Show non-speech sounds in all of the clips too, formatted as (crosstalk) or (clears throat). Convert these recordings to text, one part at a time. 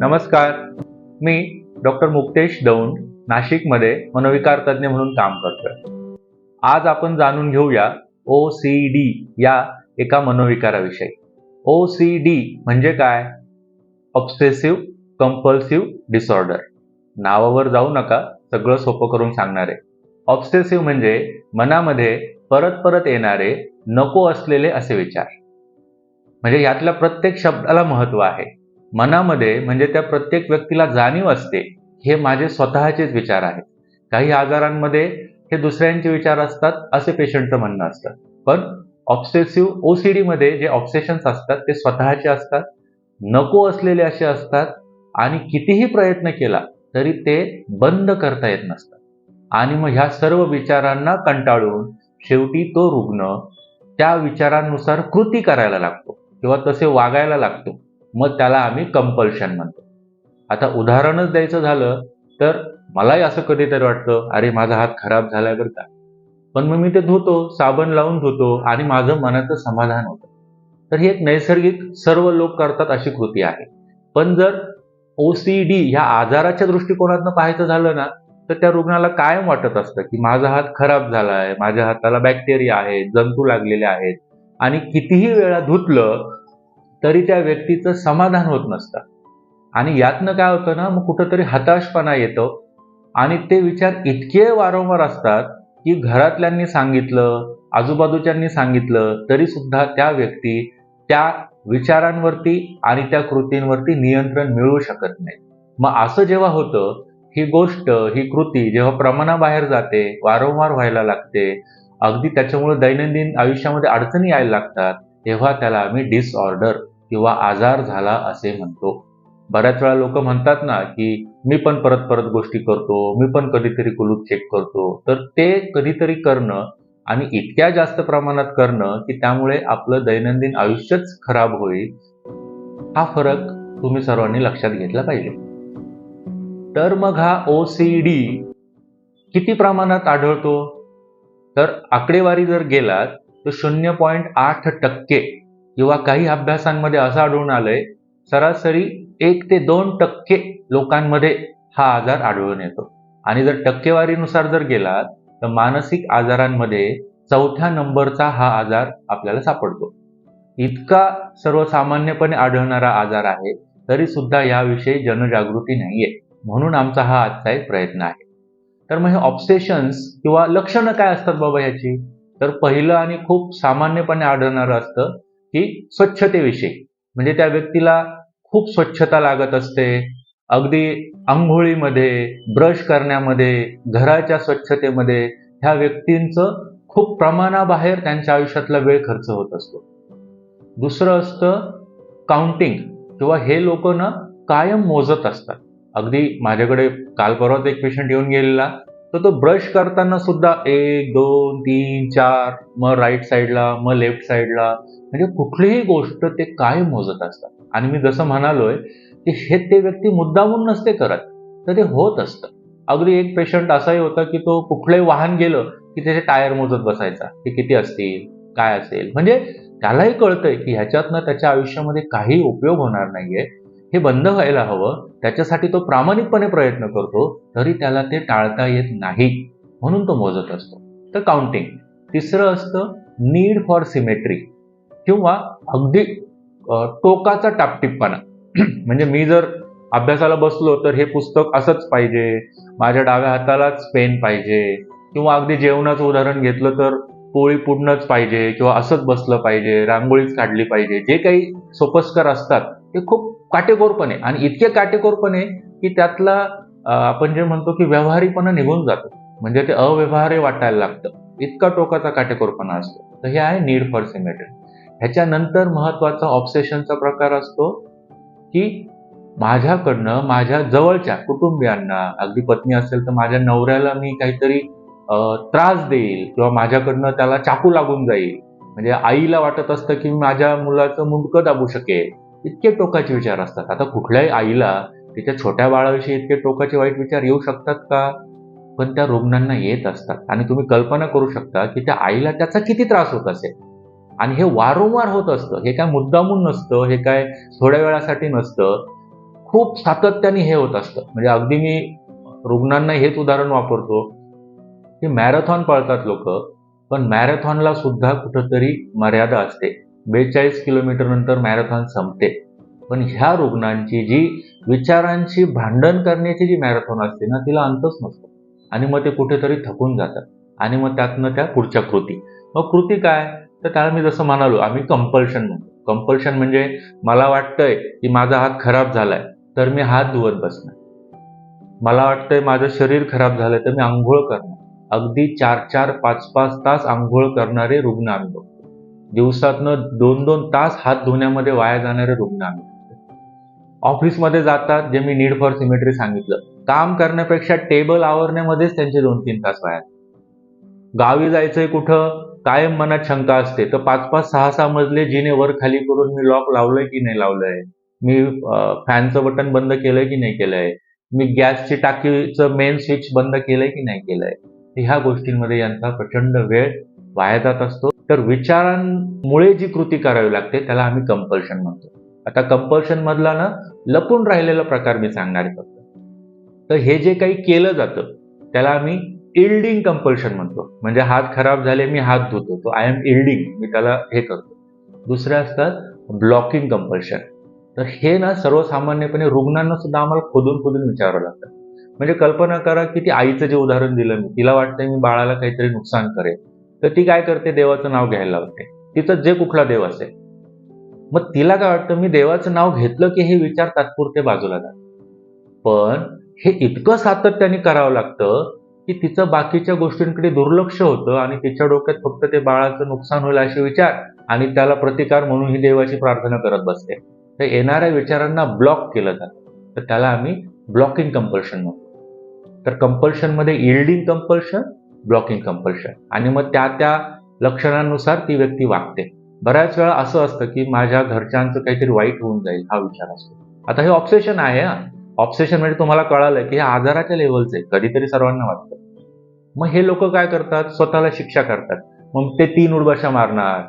नमस्कार. मी डॉक्टर मुक्तेश दौंड नाशिकमध्ये मनोविकार तज्ज्ञ म्हणून काम करतोय. आज आपण जाणून घेऊया ओ सी डी या एका मनोविकाराविषयी. ओ सी डी म्हणजे काय? ऑब्सेसिव्ह कंपल्सिव्ह डिसऑर्डर नावावर जाऊ नका सगळं सोपं करून सांगणार. आहे ऑब्सेसिव्ह म्हणजे मनामध्ये परत परत येणारे नको असलेले असे विचार. म्हणजे यातल्या प्रत्येक शब्दाला महत्त्व आहे. मनामध्ये म्हणजे त्या प्रत्येक व्यक्तीला जाणीव असते हे माझे स्वतःचेच विचार आहेत. काही आजारांमध्ये हे दुसऱ्यांचे विचार असतात असे पेशंटचं म्हणणं असतं. पण ऑब्सेसिव्ह ओसीडी मध्ये जे ऑब्सेशन्स असतात ते स्वतःचे असतात नको असलेले असे असतात आणि कितीही प्रयत्न केला तरी ते बंद करता येत नसतात. आणि मग ह्या सर्व विचारांना कंटाळून शेवटी तो रुग्ण त्या विचारांनुसार कृती करायला लागतो किंवा तसे वागायला लागतो. मग त्याला आम्ही कंपल्शन म्हणतो. आता उदाहरणच द्यायचं झालं तर मलाही असं कधीतरी वाटतं अरे माझा हात खराब झालाय बरं का. पण मग मी ते धुतो साबण लावून धुतो आणि माझं मनाचं समाधान होतं. तर ही एक नैसर्गिक सर्व लोक करतात अशी कृती आहे. पण जर ओ सी डी ह्या आजाराच्या दृष्टिकोनातनं पाहायचं झालं ना तर त्या रुग्णाला कायम वाटत असतं की माझा हात खराब झाला आहे माझ्या हाताला बॅक्टेरिया आहे जंतू लागलेले आहेत. आणि कितीही वेळा धुतलं तरी त्या व्यक्तीचं समाधान होत नसतं. आणि यातनं काय होतं ना मग कुठंतरी हताशपणा येतो. आणि ते विचार इतके वारंवार असतात की घरातल्यांनी सांगितलं आजूबाजूच्यांनी सांगितलं तरी सुद्धा त्या व्यक्ती त्या विचारांवरती आणि त्या कृतींवरती नियंत्रण मिळवू शकत नाही. मग असं जेव्हा होतं ही गोष्ट ही कृती जेव्हा प्रमाणाबाहेर जाते वारंवार व्हायला लागते अगदी त्याच्यामुळे दैनंदिन आयुष्यामध्ये अडचणी यायला लागतात तेव्हा त्याला आम्ही डिसऑर्डर किंवा आजार झाला असे म्हणतो. बऱ्याच वेळा लोक म्हणतात ना की मी पण परत परत गोष्टी करतो मी पण कधीतरी कुलूप चेक करतो. तर ते कधीतरी करणं आणि इतक्या जास्त प्रमाणात करणं की त्यामुळे आपलं दैनंदिन आयुष्यच खराब होईल. हा फरक तुम्ही सर्वांनी लक्षात घेतला पाहिजे. तर मग हा ओ सी डी किती प्रमाणात आढळतो? तर आकडेवारी जर गेलात तर शून्य पॉईंट आठ टक्के किंवा काही अभ्यासांमध्ये असं आढळून आलंय सरासरी एक ते दोन टक्के लोकांमध्ये हा आजार आढळून येतो. आणि जर टक्केवारीनुसार जर गेलात तर मानसिक आजारांमध्ये चौथ्या नंबरचा हा आजार आपल्याला सापडतो. इतका सर्वसामान्यपणे आढळणारा आजार आहे तरी सुद्धा याविषयी जनजागृती नाहीये. म्हणून आमचा हा आजचा एक प्रयत्न आहे. तर मग हे ऑब्सेशन्स किंवा लक्षणं काय असतात बाबा ह्याची तर पहिलं आणि खूप सामान्यपणे आढळणारं असतं की स्वच्छतेविषयी. म्हणजे त्या व्यक्तीला खूप स्वच्छता लागत असते. अगदी आंघोळीमध्ये ब्रश करण्यामध्ये घराच्या स्वच्छतेमध्ये ह्या व्यक्तींचं खूप प्रमाणाबाहेर त्यांच्या आयुष्यातला वेळ खर्च होत असतो. दुसरं असतं काउंटिंग किंवा हे लोक ना कायम मोजत असतात. अगदी माझ्याकडे काल परवाच एक पेशंट येऊन गेलेला. तर तो ब्रश करताना सुद्धा एक दोन तीन चार मग राईट साईडला मग लेफ्ट साईडला म्हणजे कुठलीही गोष्ट ते काय मोजत असतात. आणि मी जसं म्हणालोय की हे ते व्यक्ती मुद्दामून नसते करत तर ते होत असतं. अगदी एक पेशंट असाही होता की तो कुठलंही वाहन गेलं की त्याचे टायर मोजत बसायचा ते किती असतील काय असेल. म्हणजे त्यालाही कळतंय की ह्याच्यातनं त्याच्या आयुष्यामध्ये काही उपयोग होणार नाहीये. हे बंद व्हायला हवं त्याच्यासाठी तो प्रामाणिकपणे प्रयत्न करतो तरी त्याला ते टाळता येत नाही म्हणून तो मोजत असतो. तर काउंटिंग तिसरं असतं नीड फॉर सिमेट्री किंवा अगदी टोकाचा टापटिपपणा (clears throat) म्हणजे मी जर अभ्यासाला बसलो तर हे पुस्तक असंच पाहिजे माझ्या डाव्या हातालाच पेन पाहिजे किंवा अगदी जेवणाचं उदाहरण घेतलं तर पोळी पुढणंच पाहिजे किंवा असंच बसलं पाहिजे रांगोळीच काढली पाहिजे जे काही सोपस्कर असतात ते खूप काटेकोरपणे आणि इतके काटेकोरपणे की त्यातला आपण जे म्हणतो की व्यवहारीपणा निघून जातो. म्हणजे ते अव्यवहार्य वाटायला लागतं. इतका टोकाचा काटेकोरपणा असतो. तर हे आहे नीड फॉर सिमेट्री ह्याच्यानंतर महत्त्वाचा ऑब्सेशनचा प्रकार असतो की माझ्याकडनं माझ्या जवळच्या कुटुंबियांना अगदी पत्नी असेल तर माझ्या नवऱ्याला मी काहीतरी त्रास देईल किंवा माझ्याकडनं त्याला चाकू लागून जाईल. म्हणजे आईला वाटत असतं की माझ्या मुलाचं मुंडकं दाबू शकेल. इतके टोकाचे विचार असतात. आता कुठल्याही आईला तिच्या छोट्या बाळाविषयी इतके टोकाचे वाईट विचार येऊ शकतात का? पण त्या रुग्णांना येत असतात. आणि तुम्ही कल्पना करू शकता की त्या आईला त्याचा किती त्रास होत असेल? आणि हे वारंवार होत असतं. हे काय मुद्दामून नसतं. हे काय थोड्या वेळासाठी नसतं. खूप सातत्याने हे होत असतं. म्हणजे अगदी मी रुग्णांना हेच उदाहरण वापरतो की मॅरेथॉन पळतात लोक. पण मॅरेथॉनला सुद्धा कुठंतरी मर्यादा असते. बेचाळीस किलोमीटर नंतर मॅरेथॉन संपते. पण ह्या रुग्णांची जी विचारांची भांडण करण्याची जी मॅरेथॉन असते ना तिला अंतच नसतो. आणि मग ते कुठेतरी थकून जातात. आणि मग त्यातनं त्या पुढच्या कृती. मग कृती काय? तर त्याला मी जसं म्हणालो आम्ही कंपल्शन म्हणतो. कंपल्शन म्हणजे मला वाटतंय की माझा हात खराब झालाय तर मी हात धुवत बसणार. मला वाटतंय माझं शरीर खराब झालंय तर मी आंघोळ करणार. अगदी चार चार पाच पाच तास आंघोळ करणारे रुग्ण आम्ही बघतो. दिवसातनं दोन दोन तास हात धुण्यामध्ये वाया जाणारे रुग्ण आम्ही. ऑफिसमध्ये जातात जे मी नीड फॉर सिमेट्री सांगितलं. काम करण्यापेक्षा टेबल आवरण्यामध्येच त्यांचे दोन तीन तास वाया गावी जायचंय कुठं? कायम मनात शंका असते. तर पाच पाच सहा सहा मजले जिने वर खाली करून मी लॉक लावलंय की नाही लावलंय? मी फॅनचं बटन बंद केलंय की नाही केलंय? मी गॅसची टाकीचं मेन स्विच बंद केलंय की नाही केलंय? ह्या गोष्टींमध्ये यांचा प्रचंड वेळ वाया जात असतो. तर विचारांमुळे जी कृती करावी लागते त्याला आम्ही कंपल्शन म्हणतो. आता कंपल्शन मधला ना लपून राहिलेला प्रकार मी सांगणार आहे फक्त. तर हे जे काही केलं जातं त्याला आम्ही इल्डिंग कंपल्शन म्हणतो. म्हणजे हात खराब झाले मी हात धुतो. तो आय एम इल्डिंग मी त्याला हे करतो. दुसरे असतात ब्लॉकिंग कंपल्शन तर हे ना सर्वसामान्यपणे रुग्णांना सुद्धा आम्हाला खोदून खोदून विचारावं लागतं. म्हणजे कल्पना करा की ती आईचं जे उदाहरण दिलं मी तिला वाटतंय मी बाळाला काहीतरी नुकसान करेल. तर ती काय करते? देवाचं नाव घ्यायला लावते. तिचं जे कुठला देव असेल. मग तिला काय वाटतं? मी देवाचं नाव घेतलं की हे विचार तात्पुरते बाजूला जातात. पण हे इतकं सातत्याने करावं लागतं की तिचं बाकीच्या गोष्टींकडे दुर्लक्ष होतं आणि तिच्या डोक्यात फक्त ते बाळाचं नुकसान होईल असे विचार आणि त्याला प्रतिकार म्हणून ही देवाची प्रार्थना करत बसते. तर येणाऱ्या विचारांना ब्लॉक केलं जातं. तर त्याला आम्ही ब्लॉकिंग कंपल्शन म्हणतो. तर कंपल्शनमध्ये इल्डिंग कंपल्शन ब्लॉकिंग कंपल्शन आणि मग त्या त्या लक्षणांनुसार ती व्यक्ती वागते. बऱ्याच वेळा असं असतं की माझ्या घरच्यांचं काहीतरी वाईट होऊन जाईल हा विचार असतो. आता हे ऑप्सेशन आहे ऑब्सेशन ऑप्सेशन म्हणजे तुम्हाला कळालं की हे आजाराच्या लेवलचं आहे कधीतरी सर्वांना वाटतं. मग हे लोक काय करतात? स्वतःला शिक्षा करतात. मग ते तीन उडबशा मारणार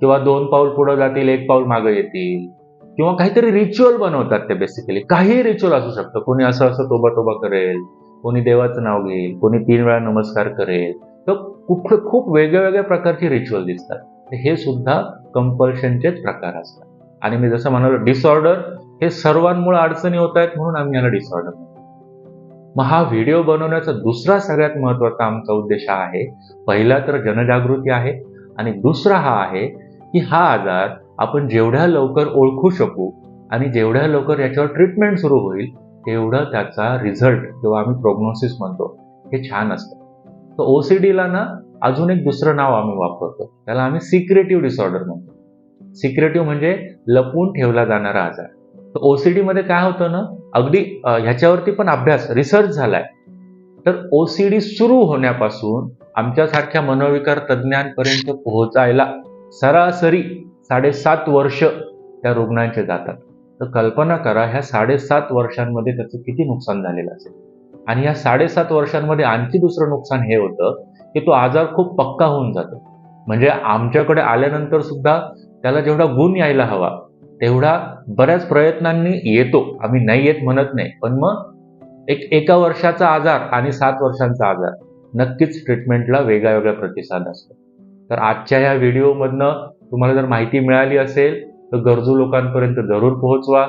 किंवा दोन पाऊल पुढे जातील एक पाऊल मागे येतील किंवा काहीतरी रिच्युअल बनवतात ते बेसिकली काही रिच्युअल असू शकतं. कोणी असं असं तोबा तोबा करेल कोणी देवाचं नाव घेईल कोणी तीन वेळा नमस्कार करेल तर कुठले खूप वेगळ्या वेगळ्या प्रकारचे रिच्युअल दिसतात. हे सुद्धा कंपल्शनचेच प्रकार असतात. आणि मी जसं म्हणालो डिसऑर्डर हे सर्वांमुळे अडचणी होत आहेत म्हणून आम्ही याला डिसऑर्डर मग हा व्हिडिओ बनवण्याचा दुसरा सगळ्यात महत्त्वाचा आमचा उद्देश हा आहे पहिला तर जनजागृती आहे आणि दुसरा हा आहे की हा आजार आपण जेवढ्या लवकर ओळखू शकू आणि जेवढ्या लवकर याच्यावर ट्रीटमेंट सुरू होईल तेवढं त्याचा रिझल्ट किंवा आम्ही प्रोग्नोसिस म्हणतो हे छान असतं. तर ओसीडीला ना अजून एक दुसरं नाव आम्ही वापरतो. त्याला आम्ही सिक्रेटिव्ह डिसऑर्डर म्हणतो. सिक्रेटिव्ह म्हणजे लपवून ठेवला जाणारा आजार. तर ओ सी डीमध्ये काय होतं ना अगदी ह्याच्यावरती पण अभ्यास रिसर्च झालाय. तर ओसीडी सुरू होण्यापासून आमच्यासारख्या मनोविकार तज्ज्ञांपर्यंत पोहोचायला सरासरी साडेसात वर्ष त्या रुग्णांचे जातात. तर कल्पना करा ह्या साडेसात वर्षांमध्ये त्याचं किती नुकसान झालेलं असेल? आणि या साडेसात वर्षांमध्ये आणखी दुसरं नुकसान हे होतं की तो आजार खूप पक्का होऊन जातो. म्हणजे आमच्याकडे आल्यानंतर सुद्धा त्याला जेवढा गुण यायला हवा तेवढा बऱ्याच प्रयत्नांनी येतो. आम्ही नाही येत म्हणत नाही पण मग एक एका वर्षाचा आजार आणि सात वर्षांचा आजार नक्कीच ट्रीटमेंटला वेगळा वेगळा प्रतिसाद असतो. तर आजच्या या व्हिडिओमधनं तुम्हाला जर माहिती मिळाली असेल तर गरजू लोकांपर्यंत जरूर पोहोचवा.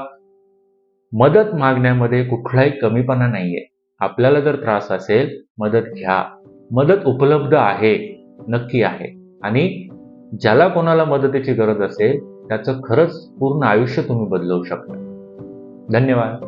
मदत मागण्यामध्ये कुठलाही कमीपणा नाहीये. आपल्याला जर त्रास असेल मदत घ्या. मदत उपलब्ध आहे नक्की आहे. आणि ज्याला कोणाला मदतीची गरज असेल त्याचं खरंच पूर्ण आयुष्य तुम्ही बदलवू शकता. धन्यवाद.